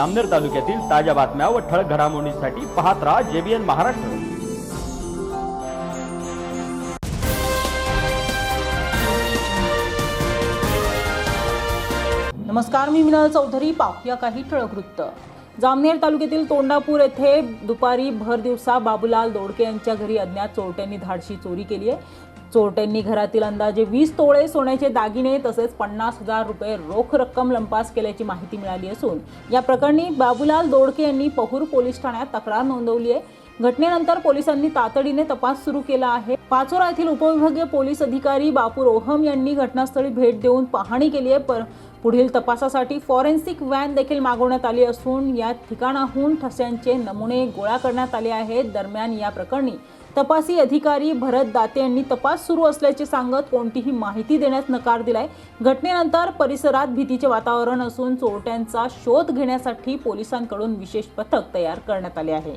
अमनेर तालुक्यातील ताज्या बातम्या व ठळक घडामोडींसाठी पाहत राहा जेबीएन महाराष्ट्र. नमस्कार मी मिनल चौधरी. पाहूया काही ठळक वृत्त. जामनेर तालुक्यातील तोंडापूर येथे दुपारी भर दिवसा बाबूलाल दोडके यांच्या घरी अज्ञात चोरट्यांनी धाडशी चोरी केली आहे. चोरट्यांनी घरातील अंदाजे वीस तोळे सोन्याचे दागिने तसेच पन्नास हजार रुपये रोख रक्कम लंपास केल्याची माहिती मिळाली असून या प्रकरणी बाबूलाल दोडके यांनी पहूर पोलीस ठाण्यात तक्रार नोंदवली आहे. घटनेनंतर पोलिसांनी तातडीने तपास सुरू केला आहे. पाचोरा येथील उपविभागीय पोलीस अधिकारी बापू रोहम यांनी घटनास्थळी भेट देऊन पाहणी केली आहे. पर पुढील तपासासाठी फॉरेन्सिक व्हॅन देखील मागवण्यात आली असून या ठिकाणाहून ठस्यांचे नमुने गोळा करण्यात आले आहेत. दरम्यान या प्रकरणी तपासी अधिकारी भरत दाते यांनी तपास सुरू असल्याचे सांगत कोणतीही माहिती देण्यास नकार दिलाय. घटनेनंतर परिसरात भीतीचे वातावरण असून चोरट्यांचा शोध घेण्यासाठी पोलिसांकडून विशेष पथक तयार करण्यात आले आहे.